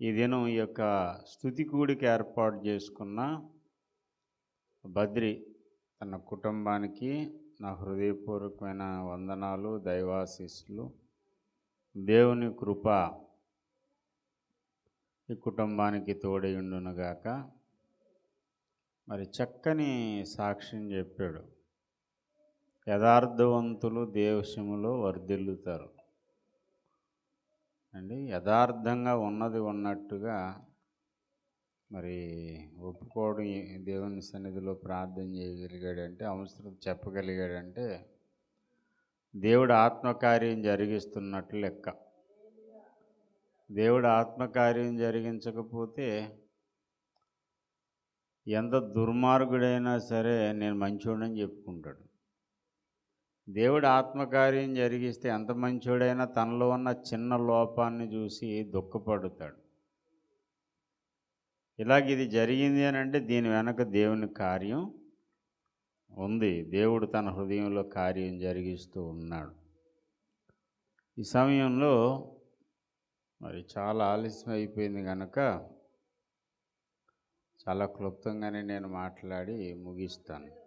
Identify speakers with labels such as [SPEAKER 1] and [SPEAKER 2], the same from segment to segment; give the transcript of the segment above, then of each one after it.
[SPEAKER 1] ఈ దినం ఈ యొక్క స్థుతికూడికి ఏర్పాటు చేసుకున్న బద్రి తన కుటుంబానికి నా హృదయపూర్వకమైన వందనాలు దైవాశీస్సులు. దేవుని కృప ఈ కుటుంబానికి తోడయుండునుగాక. మరి చక్కని సాక్ష్యం చెప్పాడు. యథార్థవంతులు దేవశములో వర్ధిల్లుతారు. అండి. యథార్థంగా ఉన్నది ఉన్నట్టుగా మరి ఒప్పుకోవడం దేవుని సన్నిధిలో ప్రార్థన చేయగలిగాడంటే అవసరం చెప్పగలిగాడంటే దేవుడు ఆత్మకార్యం జరిగిస్తున్నట్లు లెక్క. దేవుడు ఆత్మకార్యం జరిగించకపోతే ఎంత దుర్మార్గుడైనా సరే నేను మంచోడని చెప్పుకుంటాడు. దేవుడు ఆత్మకార్యం జరిగిస్తే ఎంత మంచోడైనా తనలో ఉన్న చిన్న లోపాన్ని చూసి దుఃఖపడుతాడు. ఇలాగ ఇది జరిగింది అని అంటే దీని వెనక దేవుని కార్యం ఉంది. దేవుడు తన హృదయంలో కార్యం జరిగిస్తూ ఉన్నాడు. ఈ సమయంలో మరి చాలా ఆలస్యం అయిపోయింది కనుక చాలా క్లుప్తంగానే నేను మాట్లాడి ముగిస్తాను.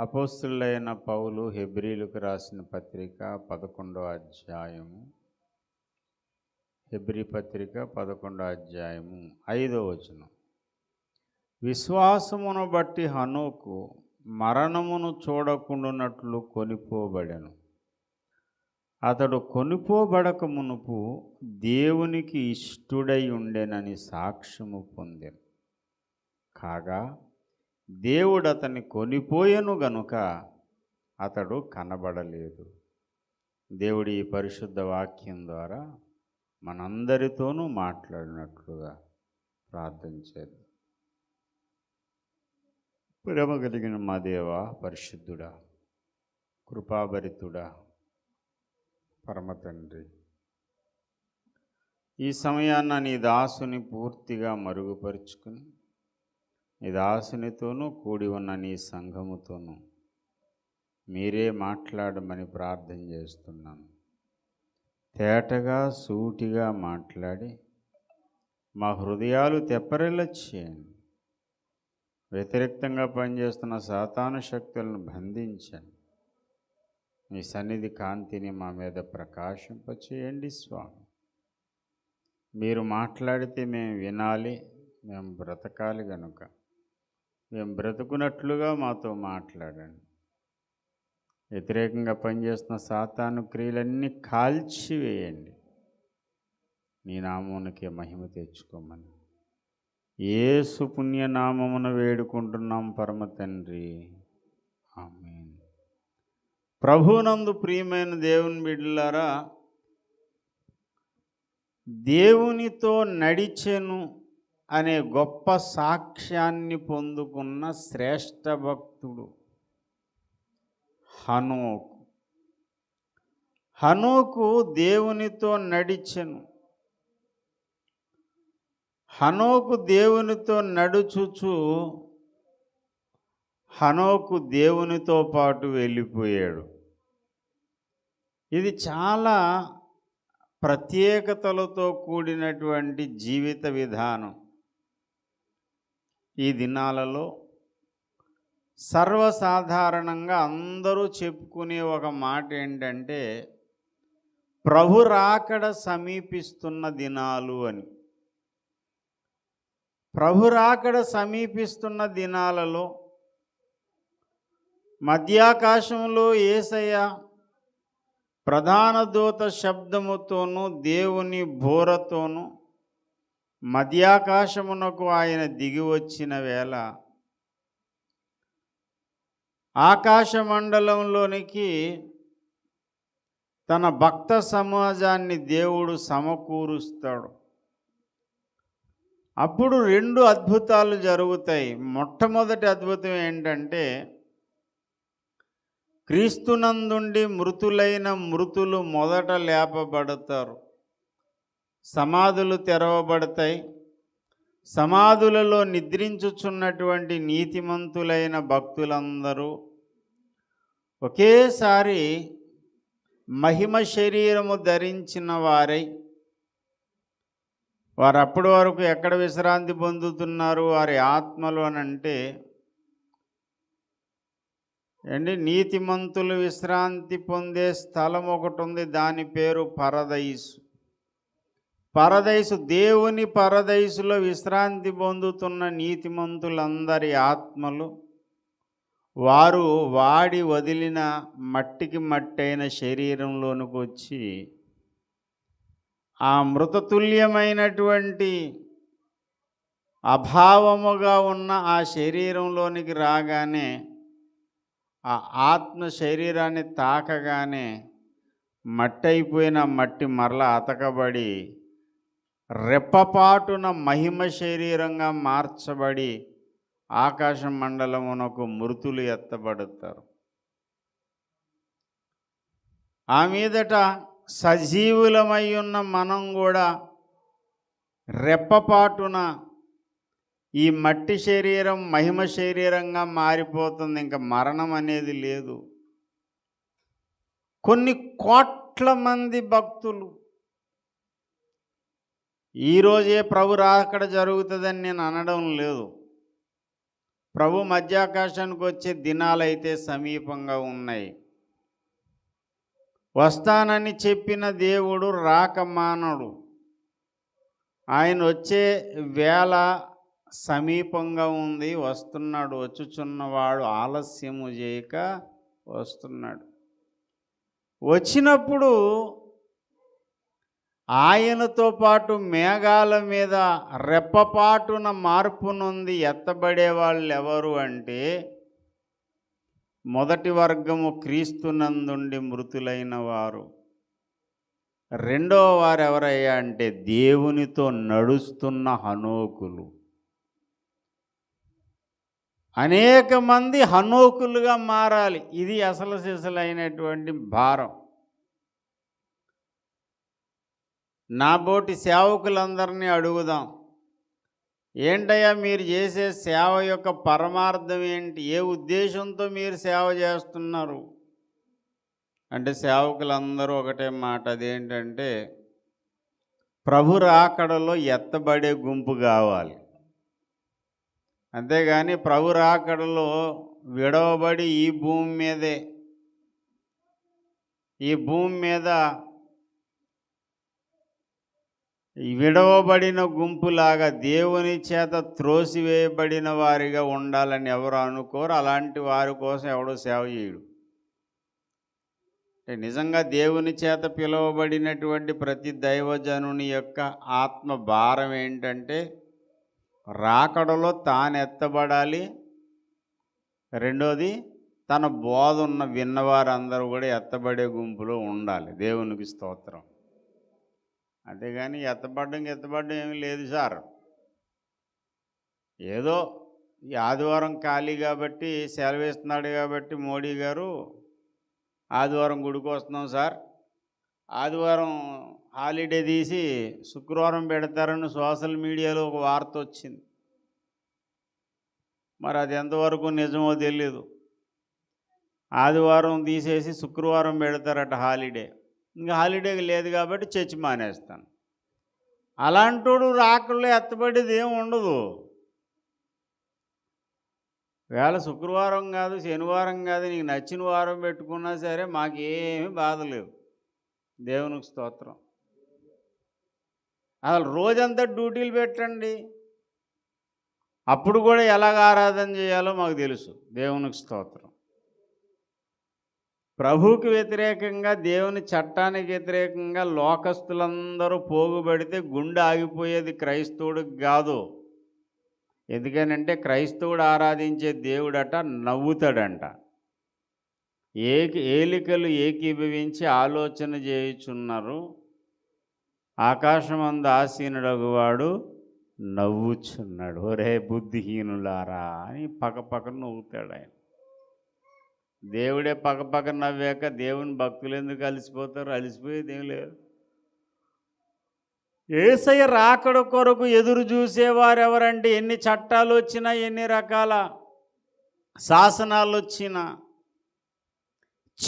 [SPEAKER 1] అపోస్తులైన పౌలు హెబ్రీలకు రాసిన పత్రిక పదకొండో అధ్యాయము. హెబ్రీ పత్రిక పదకొండో అధ్యాయము ఐదో వచనం. విశ్వాసమును బట్టి హనుకు మరణమును చూడకుండానట్లు కొనిపోబడెను. అతడు కొనిపోబడక మునుపు దేవునికి ఇష్టుడై ఉండెనని సాక్ష్యము పొందెను. కాగా దేవుడు అతన్ని కొనిపోయెను గనుక అతడు కనబడలేదు. దేవుడి ఈ పరిశుద్ధ వాక్యం ద్వారా మనందరితోనూ మాట్లాడినట్లుగా ప్రార్థన చేద్దాం. ప్రేమ కలిగిన మా దేవ పరిశుద్ధుడా కృపాభరితుడా పరమతండ్రి ఈ సమయాన్న నీ దాసుని పూర్తిగా మరుగుపరుచుకుని నీ దాసునితోనూ కూడి ఉన్న నీ సంఘముతోనూ. మీరే మాట్లాడమని ప్రార్థన చేస్తున్నాను తేటగా సూటిగా మాట్లాడి మా హృదయాలు తెప్పరిల్ల చేయండి. వ్యతిరేక్తంగా పనిచేస్తున్న సాతాను శక్తులను బంధించండి. మీ సన్నిధి కాంతిని మా మీద ప్రకాశింపచేయండి స్వామి. మీరు మాట్లాడితే మేము వినాలి మేము బ్రతకాలి గనుక. మేము బ్రతుకున్నట్లుగా మాతో మాట్లాడండి. వ్యతిరేకంగా పనిచేస్తున్న సాతాను క్రియలన్నీ కాల్చివేయండి. నీ నామమునకే మహిమ తెచ్చుకోమని. ఏసు పుణ్యనామమున వేడుకుంటున్నాం పరమ తండ్రి. ప్రభునందు ప్రియమైన దేవుని బిడ్డలారా దేవునితో నడిచెను అనే గొప్ప సాక్ష్యాన్ని పొందుకున్న శ్రేష్ఠ భక్తుడు హనోకు. హనోకు దేవునితో నడిచెను. హనోకు దేవునితో నడుచుచు హనోకు దేవునితో పాటు వెళ్ళిపోయాడు. ఇది చాలా ప్రత్యేకతలతో కూడినటువంటి జీవిత విధానం. ఈ దినాలలో సర్వసాధారణంగా అందరూ చెప్పుకునే ఒక మాట ఏంటంటే ప్రభు రాకడ సమీపిస్తున్న దినాలు అని. ప్రభు రాకడ సమీపిస్తున్న దినాలలో మధ్యాకాశంలో ఏసయ్య ప్రధాన దూత శబ్దముతోనూ దేవుని బోరతోనూ మధ్యాకాశమునకు ఆయన దిగి వచ్చిన వేళ ఆకాశమండలంలోనికి తన భక్త సమాజాన్ని దేవుడు సమకూరుస్తాడు. అప్పుడు రెండు అద్భుతాలు జరుగుతాయి. మొట్టమొదటి అద్భుతం ఏంటంటే క్రీస్తునందుండి మృతులైన మృతులు మొదట లేపబడతారు. సమాధులు తెరవబడతాయి. సమాధులలో నిద్రించుచున్నటువంటి నీతిమంతులైన భక్తులందరూ ఒకేసారి మహిమ శరీరము ధరించిన వారై వారు అప్పటి వరకు ఎక్కడ విశ్రాంతి పొందుతున్నారు వారి ఆత్మలు అని అంటే అండి నీతిమంతులు విశ్రాంతి పొందే స్థలం ఒకటి ఉంది దాని పేరు పరదైసు. పరదైసు దేవుని పరదైసులో విశ్రాంతి పొందుతున్న నీతిమంతులందరి ఆత్మలు వారు వాడి వదిలిన మట్టికి మట్టైన శరీరంలోనికి వచ్చి ఆ మృతతుల్యమైనటువంటి అభావముగా ఉన్న ఆ శరీరంలోనికి రాగానే ఆ ఆత్మ శరీరాన్ని తాకగానే మట్టి అయిపోయిన మట్టి మరల అతకబడి రెప్పపాటున మహిమ శరీరంగా మార్చబడి ఆకాశ మండలమునకు మృతులు ఎత్తబడతారు. ఆ మీదట సజీవులమై ఉన్న మనం కూడా రెప్పపాటున ఈ మట్టి శరీరం మహిమ శరీరంగా మారిపోతుంది. ఇంకా మరణం అనేది లేదు. కొన్ని కోట్ల మంది భక్తులు ఈరోజే ప్రభు రాకడ జరుగుతుందని నేను అనడం లేదు. ప్రభు మధ్యాకాశానికి వచ్చే దినాలైతే సమీపంగా ఉన్నాయి. వస్తానని చెప్పిన దేవుడు రాకమానడు ఆయన వచ్చే వేళ సమీపంగా ఉంది. వస్తున్నాడు వచ్చుచున్నవాడు ఆలస్యము చేయక వస్తున్నాడు. వచ్చినప్పుడు ఆయనతో పాటు మేఘాల మీద రెప్పపాటున మార్పు నుండి ఎత్తబడే వాళ్ళు ఎవరు అంటే మొదటి వర్గము క్రీస్తునందుండి మృతులైన వారు. రెండో వారు ఎవరయ్యా అంటే దేవునితో నడుస్తున్న హనోకులు. అనేక మంది హనోకులుగా మారాలి. ఇది అసలు సిసలైనటువంటి భారం. నా బోటి సేవకులందరినీ అడుగుదాం. ఏంటయ్యా మీరు చేసే సేవ యొక్క పరమార్థం ఏంటి? ఏ ఉద్దేశంతో మీరు సేవ చేస్తున్నారు? అంటే సేవకులందరూ ఒకటే మాట అదేంటంటే ప్రభు రాకడలో ఎత్తబడే గుంపు కావాలి. అంతేగాని ప్రభు రాకడలో విడవబడి ఈ భూమి మీదే ఈ భూమి మీద విడవబడిన గుంపులాగా దేవుని చేత త్రోసివేయబడిన వారిగా ఉండాలని ఎవరు అనుకోరు. అలాంటి వారి కోసం ఎవడో సేవ చేయడు. అంటే నిజంగా దేవుని చేత పిలువబడినటువంటి ప్రతి దైవజనుని యొక్క ఆత్మ భారం ఏంటంటే రాకడలో తాను ఎత్తబడాలి. రెండోది తన బోధ ఉన్న విన్నవారందరూ కూడా ఎత్తబడే గుంపులో ఉండాలి. దేవునికి స్తోత్రం. అంతేగాని ఎత్తబడ్డం ఎత్తబడ్డం ఏమీ లేదు సార్. ఏదో ఈ ఆదివారం ఖాళీ కాబట్టి సెలవు ఇస్తున్నాడు కాబట్టి మోడీ గారు ఆదివారం గుడికి వస్తున్నాం సార్. ఆదివారం హాలిడే తీసి శుక్రవారం పెడతారని సోషల్ మీడియాలో ఒక వార్త వచ్చింది. మరి అది ఎంతవరకు నిజమో తెలియదు ఆదివారం తీసేసి శుక్రవారం పెడతారట హాలిడే. ఇంకా హాలిడే లేదు కాబట్టి చర్చి మానేస్తాను. అలాంటోడు రాకల్లో ఎత్తబడేది ఏం ఉండదు. వేళ శుక్రవారం కాదు శనివారం కాదు నీకు నచ్చిన వారం పెట్టుకున్నా సరే మాకేమీ బాధ లేదు. దేవునికి స్తోత్రం. అసలు రోజంతా డ్యూటీలు పెట్టండి. అప్పుడు కూడా ఎలాగ ఆరాధన చేయాలో మాకు తెలుసు. దేవునికి స్తోత్రం. ప్రభువుకి వ్యతిరేకంగా దేవుని చట్టానికి వ్యతిరేకంగా లోకస్తులందరూ పోగుబడితే గుండె ఆగిపోయేది క్రైస్తవుడికి కాదు. ఎందుకనంటే క్రైస్తవుడు ఆరాధించే దేవుడట నవ్వుతాడంట. ఏకి ఏలికలు ఏకీభవించి ఆలోచన చేయుచున్నారు. ఆకాశమందు ఆసీనుడగువాడు నవ్వుచున్నాడు. ఒరే బుద్ధిహీనులారా అని పక్క పక్కన నవ్వుతాడు ఆయన దేవుడే పక్క నవ్వాక దేవుని భక్తులు ఎందుకు అలసిపోతారు? అలసిపోయేది ఏం లేదు. ఏసయ రాకడ కొరకు ఎదురు చూసేవారు ఎవరంటే ఎన్ని చట్టాలు వచ్చినా ఎన్ని రకాల శాసనాలు వచ్చినా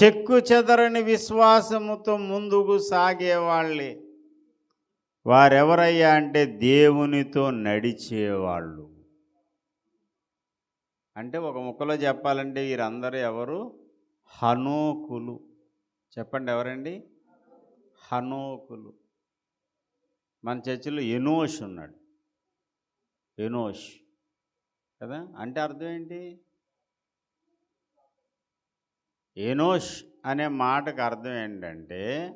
[SPEAKER 1] చెక్కు చెదరని విశ్వాసముతో ముందుకు సాగేవాళ్ళే. వారెవరయ్యా అంటే దేవునితో నడిచేవాళ్ళు. అంటే ఒక ముక్కలో చెప్పాలంటే వీరందరూ ఎవరు? హనోకులు. చెప్పండి ఎవరండి? హనోకులు. మన చర్చిలో ఎనోష్ ఉన్నాడు. ఎనోష్. కదా? అంటే అర్థం ఏంటి? ఎనోష్ అనే మాటకు అర్థం ఏంటంటే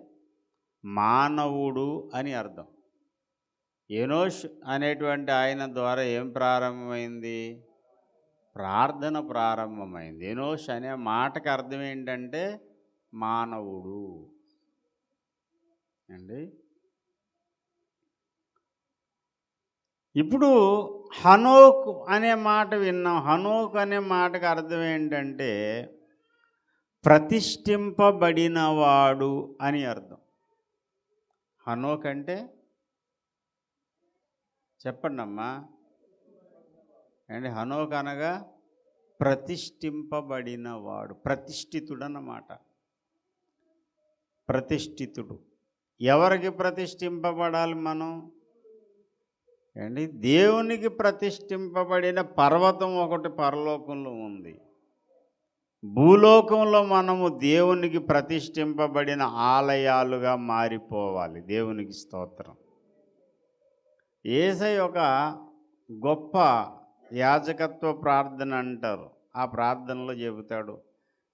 [SPEAKER 1] మానవుడు అని అర్థం. ఎనోష్ అనేటువంటి ఆయన ద్వారా ఏం ప్రారంభమైంది? ప్రార్థన ప్రారంభమైంది. ఎనోష్ అనే మాటకు అర్థం ఏంటంటే మానవుడు. అండి? ఇప్పుడు హనోక్ అనే మాట విన్నాం. హనోక్ అనే మాటకు అర్థం ఏంటంటే ప్రతిష్ఠింపబడినవాడు అని అర్థం. హనోక్ అంటే? చెప్పండమ్మా. అండి హనోక్ అనగా ప్రతిష్ఠింపబడినవాడు ప్రతిష్ఠితుడు అన్నమాట ప్రతిష్ఠితుడు. ఎవరికి ప్రతిష్ఠింపబడాలి మనం? అండి దేవునికి ప్రతిష్ఠింపబడిన పర్వతం ఒకటి పరలోకంలో ఉంది. భూలోకంలో మనము దేవునికి ప్రతిష్ఠింపబడిన ఆలయాలుగా మారిపోవాలి. దేవునికి స్తోత్రం. ఏసై ఒక గొప్ప యాజకత్వ ప్రార్థన అంటారు. ఆ ప్రార్థనలో చెబుతాడు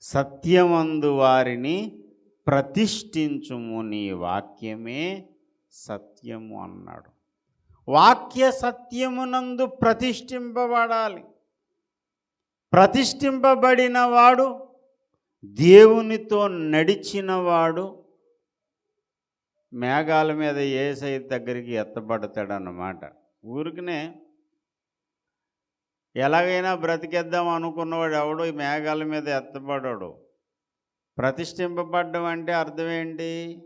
[SPEAKER 1] సత్యమందు వారిని ప్రతిష్ఠించుము నీ వాక్యమే సత్యము అన్నాడు. వాక్య సత్యమునందు ప్రతిష్ఠింపబడాలి. ప్రతిష్ఠింపబడినవాడు దేవునితో నడిచినవాడు మేఘాల మీద ఏసై దగ్గరికి ఎత్తబడతాడన్నమాట. ఊరికనే ఎలాగైనా బ్రతికేద్దాం అనుకున్నవాడు ఎవడు ఈ మేఘాల మీద ఎత్తబడాడు. ప్రతిష్ఠింపబడ్డం అంటే అర్థం ఏంటి?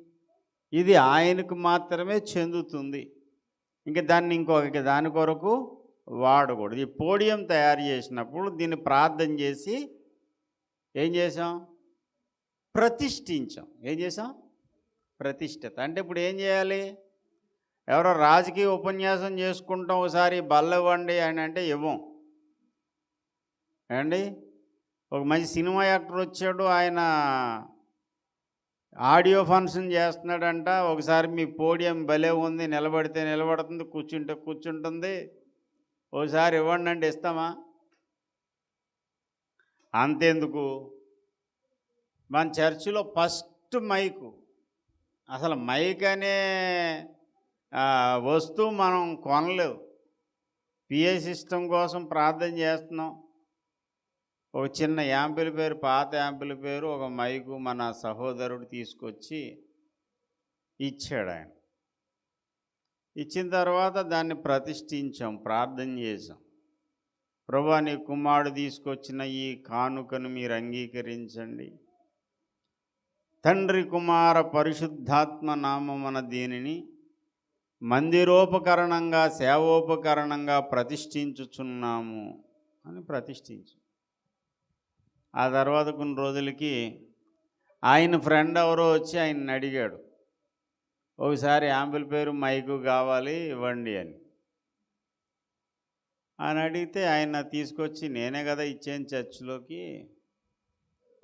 [SPEAKER 1] ఇది ఆయనకు మాత్రమే చెందుతుంది. ఇంకా దాన్ని ఇంకొక దాని కొరకు వాడకూడదు. ఈ పోడియం తయారు చేసినప్పుడు దీన్ని ప్రార్థన చేసి ఏం చేసాం ప్రతిష్ఠించాం. ఏం చేసాం ప్రతిష్ఠిత. అంటే ఇప్పుడు ఏం చేయాలి? ఎవరో రాజకీయ ఉపన్యాసం చేసుకుంటాం ఒకసారి బల్లవండి అని అంటే ఇవ్వం. ఏమండి? ఒక మంచి సినిమా యాక్టర్ వచ్చాడు ఆయన ఆడియో ఫంక్షన్ చేస్తున్నాడంట ఒకసారి మీ పోడియం భలే ఉంది నిలబడితే నిలబడుతుంది కూర్చుంటే కూర్చుంటుంది ఒకసారి ఇవ్వండి అంటే ఇస్తామా? అంతెందుకు? మన చర్చిలో ఫస్ట్ మైకు అసలు మైక్ అనే వస్తువు మనం కొనలేవు. పిఏ సిస్టమ్ కోసం ప్రార్థన చేస్తున్నాం. ఒక చిన్న యాంపిల్ పేరు పాత యాంపిల్ పేరు ఒక మైకు మన సహోదరుడు తీసుకొచ్చి ఇచ్చాడు ఆయన ఇచ్చిన తర్వాత దాన్ని ప్రతిష్ఠించాం ప్రార్థన చేసాం ప్రభా నీ కుమారుడు తీసుకొచ్చిన ఈ కానుకను మీరు అంగీకరించండి. తండ్రి కుమార పరిశుద్ధాత్మ నామమన దీనిని మందిరోపకరణంగా సేవోపకరణంగా ప్రతిష్ఠించుచున్నాము అని ప్రతిష్ఠించు. ఆ తర్వాత కొన్ని రోజులకి ఆయన ఫ్రెండ్ ఎవరో వచ్చి ఆయన్ని అడిగాడు. ఒకసారి యాంబుల్ పేరు మైకు కావాలి ఇవ్వండి అని. అని అడిగితే ఆయన తీసుకొచ్చి నేనే కదా ఇచ్చాను చర్చిలోకి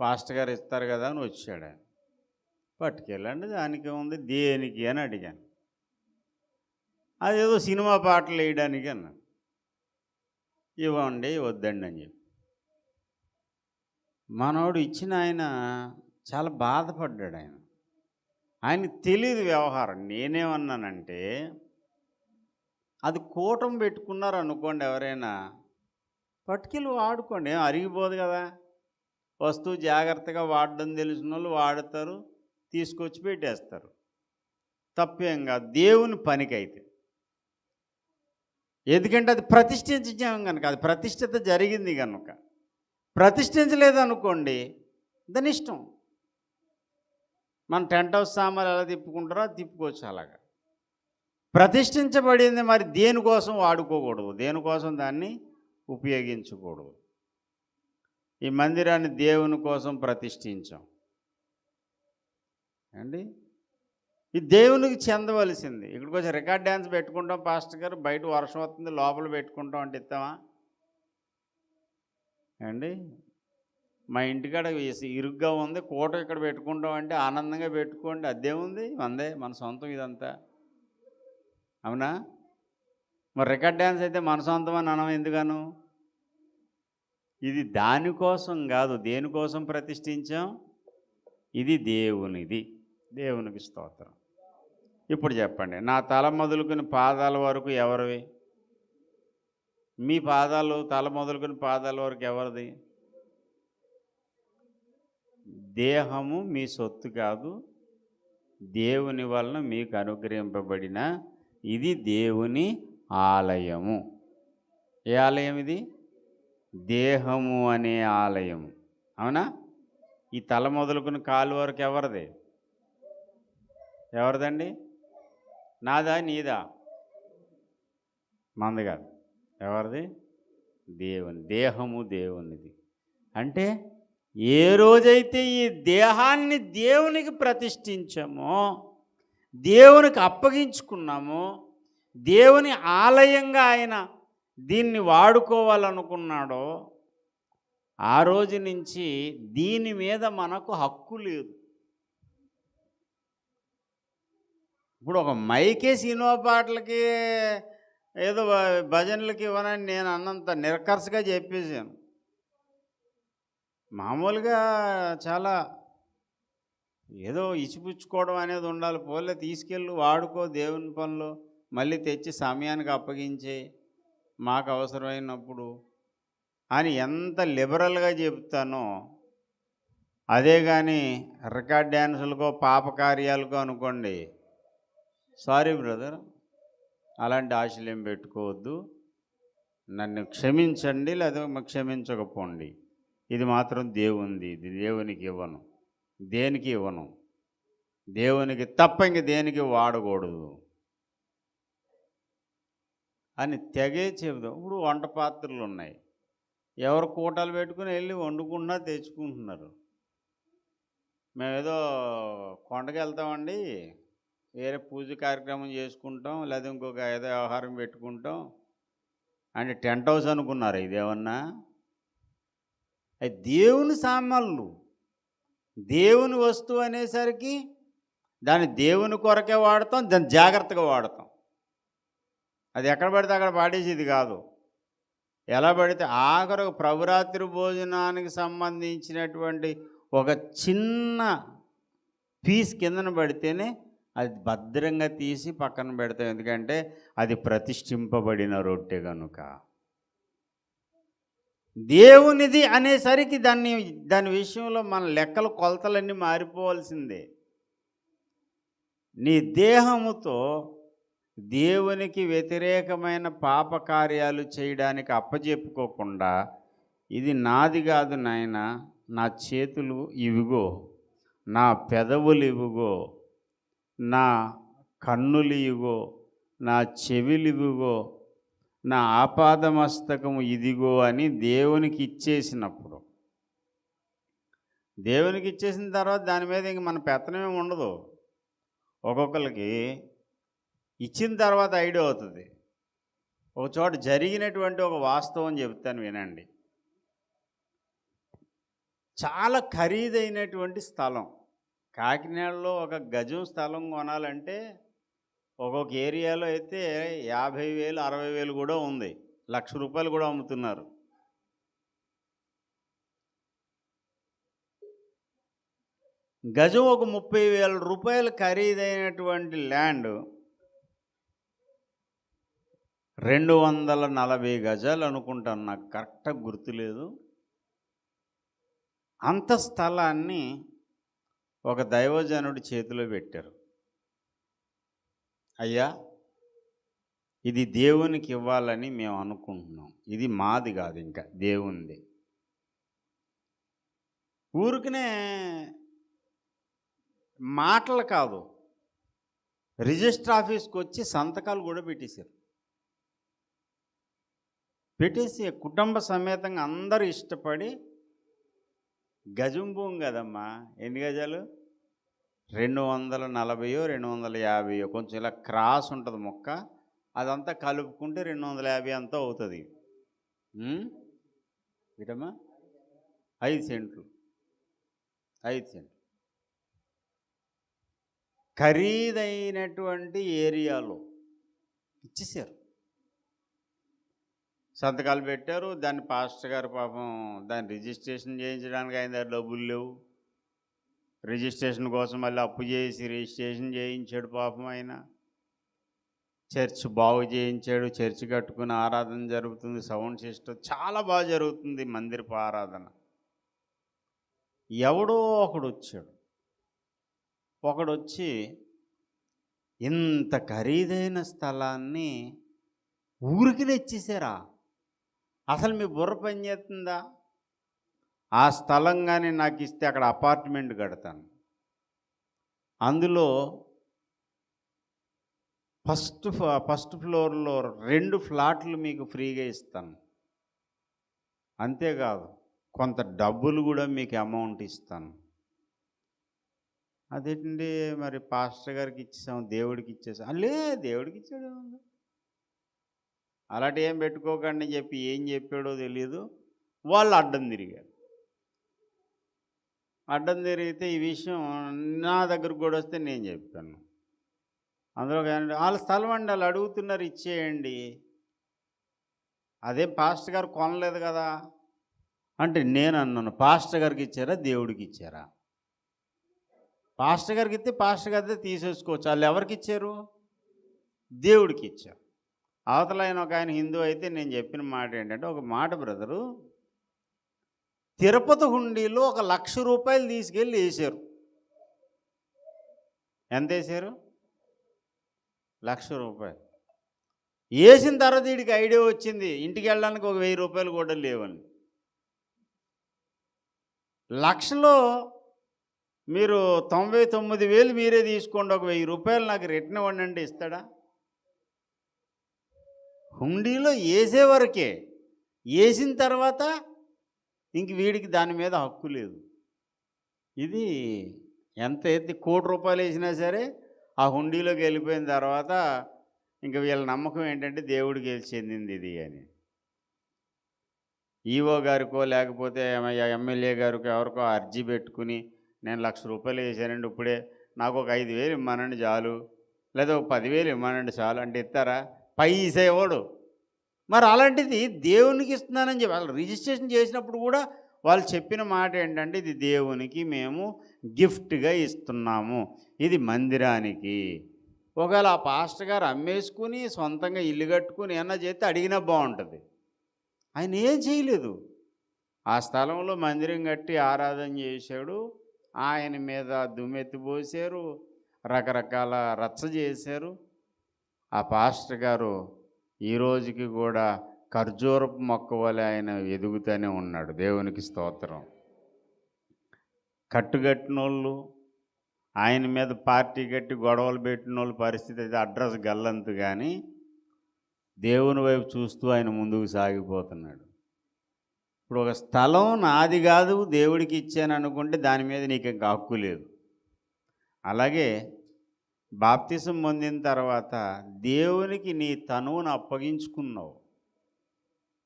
[SPEAKER 1] పాస్ట్ గారు ఇస్తారు కదా అని వచ్చాడు ఆయన. పట్టుకెళ్ళండి దానికి ఉంది దేనికి అని అడిగాను. అదేదో సినిమా పాటలు వేయడానికి అన్నాడు. ఇవ్వండి వద్దండి అని చెప్పి. మనోడు ఇచ్చిన ఆయన చాలా బాధపడ్డాడు ఆయన. ఆయనకి తెలియదు వ్యవహారం. నేనేమన్నానంటే అది కూటం పెట్టుకున్నారు అనుకోండి ఎవరైనా పట్టుకెళ్ళి వాడుకోండి. ఏం అరిగిపోదు కదా. వస్తువు జాగ్రత్తగా వాడడం తెలిసిన వాళ్ళు వాడతారు తీసుకొచ్చి పెట్టేస్తారు. తప్పేం కాదు. దేవుని పనికి అయితే ఎందుకంటే అది ప్రతిష్ఠించాం కనుక అది ప్రతిష్టత జరిగింది కనుక. ప్రతిష్ఠించలేదు అనుకోండి దాని ఇష్టం. మన టెంట్ హౌస్ సామాన్లు ఎలా తిప్పుకుంటారో తిప్పుకోవచ్చు అలాగా. ప్రతిష్ఠించబడింది మరి దేనికోసం వాడుకోకూడదు? దేనికోసం దాన్ని ఉపయోగించకూడదు? ఈ మందిరాన్ని దేవుని కోసం ప్రతిష్ఠించాం. అండి ఈ దేవునికి చెందవలసింది. ఇక్కడికి వచ్చి రికార్డ్ డ్యాన్స్ పెట్టుకుంటాం పాస్టర్ గారు. బయట వర్షం వస్తుంది లోపల పెట్టుకుంటాం అంటే ఇస్తామా? ఏమండి? మా ఇంటికాడ ఇరుగ్గా ఉంది. కోట ఇక్కడ పెట్టుకుంటాం అంటే ఆనందంగా పెట్టుకోండి. అదేముంది మందే మన సొంతం ఇదంతా. అవునా? మరి రికార్డ్ డ్యాన్స్ అయితే మన సొంతం అని అనం ఎందుకను? ఇది దానికోసం కాదు. దేనికోసం ప్రతిష్ఠించాం? ఇది దేవునిది. దేవునికి స్తోత్రం. ఇప్పుడు చెప్పండి. నా తల మొదలుకుని పాదాల వరకు ఎవరివి? మీ పాదాలు తల మొదలుకుని పాదాల వరకు ఎవరిది? దేహము మీ సొత్తు కాదు. దేవుని వలన మీకు అనుగ్రహింపబడిన ఇది దేవుని ఆలయము. ఏ ఆలయం ఇది? దేహము అనే ఆలయము. అవునా? ఈ తల మొదలుకుని కాలు వరకు ఎవరిది? ఎవరిదండి? నాదా నీదా? మంది కాదు. ఎవరిది? దేవుని దేహము దేవునిది. అంటే ఏ రోజైతే ఈ దేహాన్ని దేవునికి ప్రతిష్ఠించామో దేవునికి అప్పగించుకున్నామో దేవుని ఆలయంగా ఆయన దీన్ని వాడుకోవాలనుకున్నాడో ఆ రోజు నుంచి దీని మీద మనకు హక్కు లేదు. ఇప్పుడు ఒక మైకే సినిమా పాటలకి ఏదో భజనలకి ఇవ్వనని నేను అన్నంత నిరకర్షగా చెప్పేసాను మామూలుగా చాలా ఏదో ఇచ్చిపుచ్చుకోవడం అనేది ఉండాలి. పోలే తీసుకెళ్ళు వాడుకో దేవుని పనులు మళ్ళీ తెచ్చి సమయానికి అప్పగించే మాకు అవసరమైనప్పుడు అని ఎంత లిబరల్గా చెప్తానో అదే కానీ రికార్డ్ డ్యాన్సులకో పాప కార్యాలకో అనుకోండి. Sorry brother. అలాంటి ఆశలు ఏం పెట్టుకోవద్దు. నన్ను క్షమించండి లేదా క్షమించకపోండి. ఇది మాత్రం దేవుంది ఇది దేవునికి ఇవ్వను. దేనికి ఇవ్వను? దేవునికి తప్ప ఇంక దేనికి వాడకూడదు. అని తెగే చెబుదాం. ఇప్పుడు వంట పాత్రలు ఉన్నాయి. ఎవరు కూటలు పెట్టుకుని వెళ్ళి వండుకున్నా తెచ్చుకుంటున్నారు. మేము ఏదో కొండకి వెళ్తామండి. వేరే పూజ కార్యక్రమం చేసుకుంటాం లేదా ఇంకొక ఏదో వ్యవహారం పెట్టుకుంటాం. అంటే టెంట్ హౌస్ అనుకున్నారు ఇదేమన్నా అది దేవుని సామాన్లు. దేవుని వస్తువు అనేసరికి దాన్ని దేవుని కొరకే వాడతాం దాన్ని జాగ్రత్తగా వాడతాం. అది ఎక్కడ పడితే అక్కడ పాడేసేది కాదు. ఎలా పడితే ఆఖరు ప్రభురాత్రి భోజనానికి సంబంధించినటువంటి ఒక చిన్న పీస్ కిందన పడితేనే అది భద్రంగా తీసి పక్కన పెడతాం. ఎందుకంటే అది ప్రతిష్ఠింపబడిన రొట్టె కనుక దేవునిది అనేసరికి దాన్ని దాని విషయంలో మన లెక్కల కొలతలన్నీ మారిపోవాల్సిందే. నీ దేహముతో దేవునికి వ్యతిరేకమైన పాప కార్యాలు చేయడానికి అప్పజెప్పుకోకుండా ఇది నాది కాదు నాయన నా చేతులు ఇవిగో నా పెదవులు ఇవిగో నా కన్నులియుగో నా చెవిలు నా ఆపాదమస్తకము ఇదిగో అని దేవునికి ఇచ్చేసినప్పుడు దేవునికి ఇచ్చేసిన తర్వాత దాని మీద ఇంక మన పెత్తనమే ఉండదు. ఒక్కొక్కరికి ఇచ్చిన తర్వాత ఐడియా అవుతుంది. ఒక చోట జరిగినటువంటి ఒక వాస్తవం చెప్తాను వినండి. చాలా ఖరీదైనటువంటి స్థలం. కాకినాడలో ఒక గజం స్థలం కొనాలంటే ఒక్కొక్క ఏరియాలో అయితే యాభై వేలు అరవై వేలు కూడా ఉంది. లక్ష రూపాయలు కూడా అమ్ముతున్నారు. గజం ఒక ముప్పై వేల రూపాయలు ఖరీదైనటువంటి ల్యాండ్ రెండు వందల నలభై గజాలు అనుకుంటాను. నాకు కరెక్ట్గా గుర్తులేదు. అంత స్థలాన్ని ఒక దైవజనుడి చేతిలో పెట్టారు. అయ్యా ఇది దేవునికి ఇవ్వాలని మేము అనుకుంటున్నాం. ఇది మాది కాదు ఇంకా దేవుంది. ఊరికనే మాటలు కాదు రిజిస్టర్ ఆఫీస్కి వచ్చి సంతకాలు కూడా పెట్టేశారు. పెట్టేసి కుటుంబ సమేతంగా అందరూ ఇష్టపడి గజం భూమి కదమ్మా. ఎన్ని గజాలు? రెండు వందల నలభయో రెండు వందల యాభైయో. కొంచెం ఇలా క్రాస్ ఉంటుంది మొక్క. అదంతా కలుపుకుంటే రెండు వందల యాభై అంతా అవుతుంది. ఇటమ్మా. ఐదు సెంట్లు. ఐదు సెంట్లు. ఖరీదైనటువంటి ఏరియాలో. ఇచ్చేసారు సంతకాలు పెట్టారు. దాన్ని పాస్టర్ గారు పాపం దాన్ని రిజిస్ట్రేషన్ చేయించడానికి ఆయన దగ్గర డబ్బులు లేవు. రిజిస్ట్రేషన్ కోసం మళ్ళీ అప్పు చేసి రిజిస్ట్రేషన్ చేయించాడు పాపం ఆయన. చర్చ్ బాగు చేయించాడు. చర్చ్ కట్టుకుని ఆరాధన జరుగుతుంది. సౌండ్ సిస్టమ్ చాలా బాగా జరుగుతుంది మందిరపు ఆరాధన. ఎవడో ఒకడు వచ్చాడు. ఒకడు వచ్చి ఇంత ఖరీదైన స్థలాన్ని ఊరికి ఇచ్చేసారా అసలు మీ బుర్ర పని చేస్తుందా? ఆ స్థలం కానీ నాకు ఇస్తే అక్కడ అపార్ట్మెంట్ కడతాను. అందులో ఫస్ట్ ఫస్ట్ ఫ్లోర్లో రెండు ఫ్లాట్లు మీకు ఫ్రీగా ఇస్తాను. అంతేకాదు కొంత డబ్బులు కూడా మీకు అమౌంట్ ఇస్తాను. అదేంటండి మరి పాస్టర్ గారికి ఇచ్చేసాం దేవుడికి ఇచ్చేసాం లే దేవుడికి ఇచ్చాడు ఏముంది? అలాంటి ఏం పెట్టుకోకండి అని చెప్పి ఏం చెప్పాడో తెలియదు వాళ్ళు అడ్డం తిరిగారు. అడ్డం తిరిగితే ఈ విషయం నా దగ్గరకు కూడా వస్తే నేను చెప్పాను అందులో కానీ వాళ్ళ స్థలం అండి వాళ్ళు అడుగుతున్నారు ఇచ్చేయండి. అదే పాస్టర్ గారు కొనలేదు కదా అంటే నేను అన్నాను పాస్టర్ గారికి ఇచ్చారా దేవుడికి ఇచ్చారా? పాస్టర్ గారికి ఇస్తే పాస్టర్ గారితే తీసేసుకోవచ్చు. వాళ్ళు ఎవరికి ఇచ్చారు? దేవుడికి ఇచ్చారు. అవతలైన ఒక ఆయన హిందూ అయితే నేను చెప్పిన మాట ఏంటంటే ఒక మాట బ్రదరు తిరుపతి హుండీలో ఒక లక్ష రూపాయలు తీసుకెళ్ళి వేశారు. ఎంత వేసారు లక్ష రూపాయలు. వేసిన తర్వాత వీడికి ఐడియా వచ్చింది ఇంటికి వెళ్ళడానికి ఒక వెయ్యి రూపాయలు కూడా లేవని లక్షలో మీరు తొంభై తొమ్మిది వేలు మీరే తీసుకోండి ఒక వెయ్యి రూపాయలు నాకు రిటర్న్ ఇవ్వండి అంటే ఇస్తాడా? హుండీలో వేసేవరకే వేసిన తర్వాత ఇంక వీడికి దాని మీద హక్కు లేదు. ఇది ఎంత ఎత్తి కోటి రూపాయలు వేసినా సరే ఆ హుండీలోకి వెళ్ళిపోయిన తర్వాత ఇంక వీళ్ళ నమ్మకం ఏంటంటే దేవుడు గెలిచి చెందింది ఇది అని. ఈఓ గారికో లేకపోతే ఎమ్మెల్యే గారికో ఎవరికో అర్జీ పెట్టుకుని నేను లక్ష రూపాయలు వేసానండి ఇప్పుడే నాకు ఒక ఐదు వేలు ఇమ్మనండి చాలు. లేదా ఒక పదివేలు ఇమ్మనండి చాలు అంటే ఇస్తారా? పైసేవాడు. మరి అలాంటిది దేవునికి ఇస్తున్నానని చెప్పి వాళ్ళు రిజిస్ట్రేషన్ చేసినప్పుడు కూడా వాళ్ళు చెప్పిన మాట ఏంటంటే ఇది దేవునికి మేము గిఫ్ట్గా ఇస్తున్నాము. ఇది మందిరానికి. ఒకవేళ ఆ పాస్టర్ గారు అమ్మేసుకుని సొంతంగా ఇల్లు కట్టుకుని ఏమన్నా చేస్తే అడిగినా బాగుంటుంది. ఆయన ఏం చేయలేదు. ఆ స్థలంలో మందిరం కట్టి ఆరాధన చేశాడు. ఆయన మీద దుమ్మెత్తిపోసారు రకరకాల రచ్చ చేశారు. ఆ పాస్టర్ గారు ఈ రోజుకి కూడా ఖర్జూరపు మొక్క వలె ఆయన ఎదుగుతూనే ఉన్నాడు. దేవునికి స్తోత్రం. కట్టుకట్టిన వాళ్ళు ఆయన మీద పార్టీ కట్టి గొడవలు పెట్టిన వాళ్ళ పరిస్థితి అయితే అడ్రస్ గల్లంతు కానీ దేవుని వైపు చూస్తూ ఆయన ముందుకు సాగిపోతున్నాడు. ఇప్పుడు ఒక స్థలం నాది కాదు దేవుడికి ఇచ్చాను అనుకుంటే దాని మీద నీకు ఇంకా హక్కు లేదు. అలాగే బాప్తిసం పొందిన తర్వాత దేవునికి నీ తనువును అప్పగించుకున్నావు.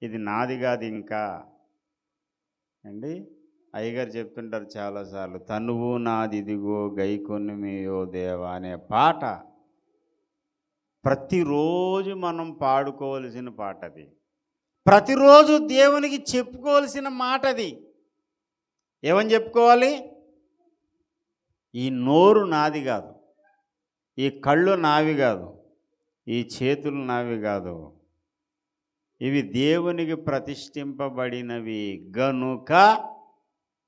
[SPEAKER 1] ఇది నాది కాదు ఇంకా. అండి? అయ్యగారు చెప్తుంటారు చాలాసార్లు తనువు నాది ఇదిగో గైకొన్ని మీయో దేవా అనే పాట ప్రతిరోజు మనం పాడుకోవలసిన పాట అది ప్రతిరోజు దేవునికి చెప్పుకోవలసిన మాట అది ఏమని చెప్పుకోవాలి? ఈ నోరు నాది కాదు. ఈ కళ్ళు నావి కాదు ఈ చేతులు నావి కాదు. ఇవి దేవునికి ప్రతిష్ఠింపబడినవి. గనుక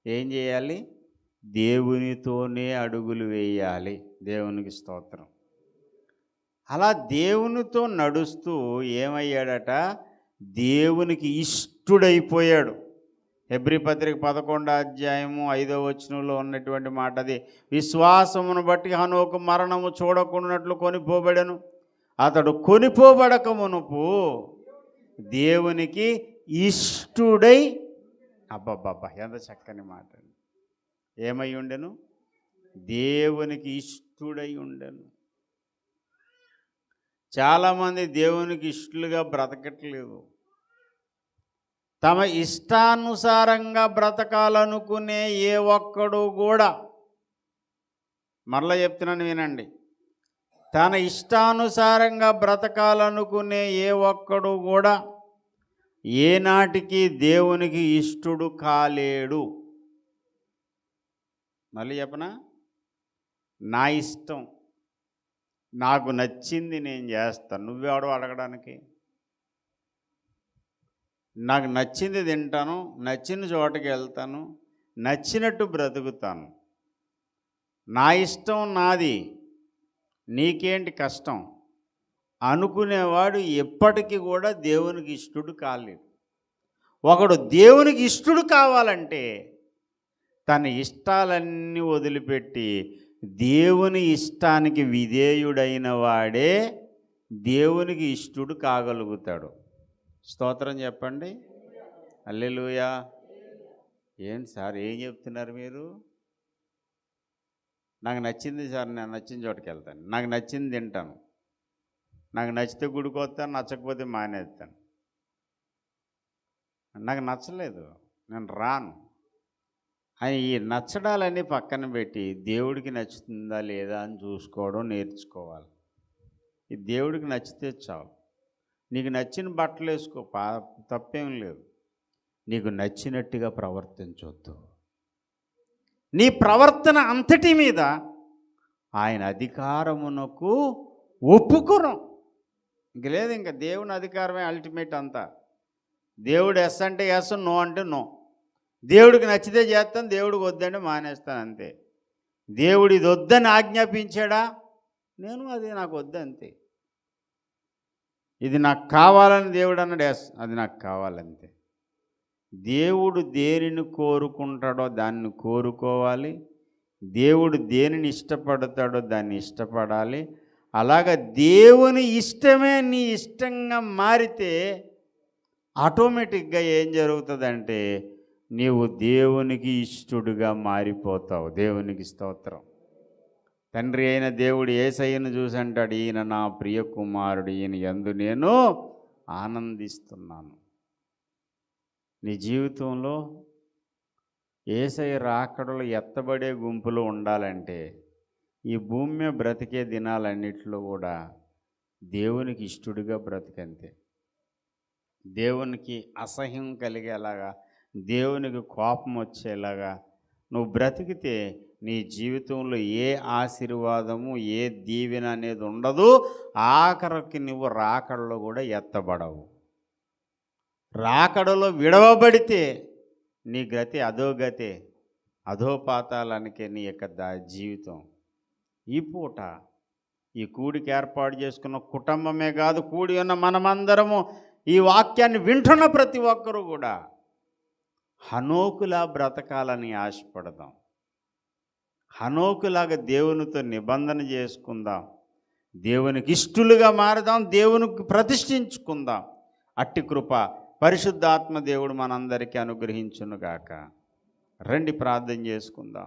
[SPEAKER 1] ఏం చేయాలి? దేవునితోనే అడుగులు వేయాలి. దేవునికి స్తోత్రం. అలా దేవునితో నడుస్తూ ఏమయ్యాడట? దేవునికి ఇష్టుడైపోయాడు. ఎబ్రి పత్రిక పదకొండో అధ్యాయము ఐదో వచనంలో ఉన్నటువంటి మాట అది విశ్వాసమును బట్టి హనోకు మరణము చూడకున్నట్లు కొనిపోబడెను. అతడు కొనిపోబడక మునుపు దేవునికి ఇష్టుడై అబ్బబ్బబ్బా ఎంత చక్కని మాట ఏమై ఉండెను? దేవునికి ఇష్టుడై ఉండను. చాలామంది దేవునికి ఇష్టలుగా బ్రతకట్లేదు. తమ ఇష్టానుసారంగా బ్రతకాలనుకునే ఏ ఒక్కడు కూడా మరలా చెప్తున్నాను వినండి. తన ఇష్టానుసారంగా బ్రతకాలనుకునే ఏ ఒక్కడు కూడా ఏనాటికి దేవునికి ఇష్టుడు కాలేడు. మళ్ళీ చెప్పనా? నా ఇష్టం. నాకు నచ్చింది నేను చేస్తాను నువ్వెవడో అడగడానికి? నాకు నచ్చింది తింటాను నచ్చిన చోటకి వెళ్తాను నచ్చినట్టు బ్రతుకుతాను. నా ఇష్టం నాది నీకేంటి కష్టం? అనుకునేవాడు ఎప్పటికీ కూడా దేవునికి ఇష్టడు కాలేడు ఒకడు దేవునికి ఇష్టడు కావాలంటే తన ఇష్టాలన్నీ వదిలిపెట్టి దేవుని ఇష్టానికి విధేయుడైన వాడే దేవునికి ఇష్టడు కాగలుగుతాడు. స్తోత్రం చెప్పండి. అల్లెలుయా ఏంటి సార్ ఏం చెప్తున్నారు మీరు? నాకు నచ్చింది సార్ నేను నచ్చిన చోటుకి వెళ్తాను. నాకు నచ్చింది తింటాను. నాకు నచ్చితే గుడికి వస్తాను నచ్చకపోతే మానేస్తాను. నాకు నచ్చలేదు నేను రాను. అని ఈ నచ్చడాలన్నీ పక్కన పెట్టి దేవుడికి నచ్చుతుందా లేదా అని చూసుకోవడం నేర్చుకోవాలి. ఈ దేవుడికి నచ్చితే చాలు. నీకు నచ్చిన బట్టలు వేసుకో పా తప్పేం లేదు. నీకు నచ్చినట్టుగా ప్రవర్తించవద్దు నీ ప్రవర్తన అంతటి మీద ఆయన అధికారమునకు ఒప్పుకును. ఇంక లేదు ఇంకా దేవుని అధికారమే అల్టిమేట్ అంతా. దేవుడు ఎస్ అంటే ఎస్ నో అంటే నో దేవుడికి నచ్చితే చేస్తాను దేవుడికి వద్దంటే మానేస్తాను అంతే. దేవుడు ఇది వద్దని ఆజ్ఞాపించాడా? నేను అది నాకు వద్దంతే ఇది నాకు కావాలని దేవుడు అన్నాడు. ఎస్ అది నాకు కావాలంతే. దేవుడు దేనిని కోరుకుంటాడో దాన్ని కోరుకోవాలి. దేవుడు దేనిని ఇష్టపడతాడో దాన్ని ఇష్టపడాలి. అలాగ దేవుని ఇష్టమే నీ ఇష్టంగా మారితే ఆటోమేటిక్గా ఏం జరుగుతుందంటే నీవు దేవునికి ఇష్టడుగా మారిపోతావు. దేవునికి స్తోత్రం. తండ్రి అయిన దేవుడు ఏసయ్యను చూసి అంటాడు ఈయన నా ప్రియ కుమారుడు ఈయన ఎందు నేను ఆనందిస్తున్నాను. నీ జీవితంలో ఏసై రాకడలు ఎత్తబడే గుంపులు ఉండాలంటే ఈ భూమి బ్రతికే దినాలన్నిటిలో కూడా దేవునికి ఇష్టడుగా బ్రతికంతే. దేవునికి అసహ్యం కలిగేలాగా దేవునికి కోపం వచ్చేలాగా నువ్వు బ్రతికితే నీ జీవితంలో ఏ ఆశీర్వాదము ఏ దీవెన అనేది ఉండదు. ఆఖరికి నువ్వు రాకడలో కూడా ఎత్తబడవు. రాకడలో విడవబడితే నీ గతి అదో గతే నీ యొక్క దా జీవితం. ఈ పూట ఈ కూడికి ఏర్పాటు చేసుకున్న కుటుంబమే కాదు కూడి ఉన్న మనమందరము ఈ వాక్యాన్ని వింటున్న ప్రతి ఒక్కరూ కూడా హనోకులా బ్రతకాలని ఆశపడదాం. హనోకులాగా దేవునితో నిబంధన చేసుకుందాం. దేవునికి ఇష్టలుగా మారదాం దేవునికి ప్రతిష్ఠించుకుందాం. అట్టి కృప పరిశుద్ధాత్మ దేవుడు మనందరికీ అనుగ్రహించునుగాక. రండి ప్రార్థన చేసుకుందాం.